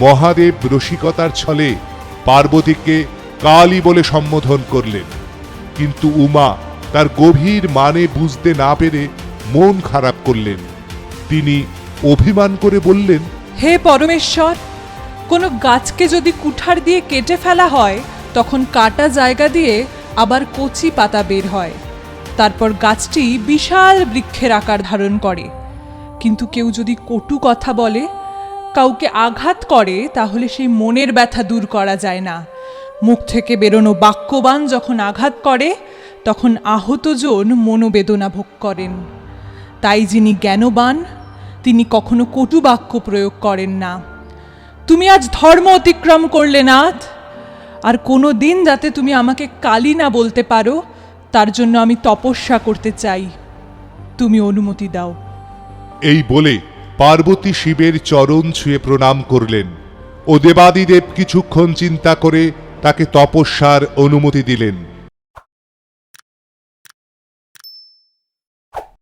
মহাদেব রসিকতার ছলে পার্বতীকে কালী বলে সম্বোধন করলেন। কিন্তু উমা তার গভীর মানে বুঝতে না পেরে মন খারাপ করলেন। তিনি অভিমান করে বললেন, হে পরমেশ্বর, কোনো গাছকে যদি কুঠার দিয়ে কেটে ফেলা হয়, তখন কাটা জায়গা দিয়ে আবার কচি পাতা বের হয়। তারপর গাছটি বিশাল বৃক্ষের আকার ধারণ করে। কিন্তু কেউ যদি কটু কথা বলে কাউকে আঘাত করে, তাহলে সেই মনের ব্যথা দূর করা যায় না। মুখ থেকে বেরোনো বাক্যবান যখন আঘাত করে, তখন আহতজন মনোবেদনা ভোগ করেন। তাই যিনি জ্ঞানবান, তিনি কখনো কটু বাক্য প্রয়োগ করেন না। তুমি আজ ধর্ম অতিক্রম করলে নাথ, আর কোনো দিন যাতে তুমি আমাকে কালী না বলতে পারো, তার জন্য আমি তপস্যা করতে চাই। তুমি অনুমতি দাও। এই বলে পার্বতী শিবের চরণ ছুঁয়ে প্রণাম করলেন ও দেবাদিদেব কিছুক্ষণ চিন্তা করে তাকে তপস্যার অনুমতি দিলেন।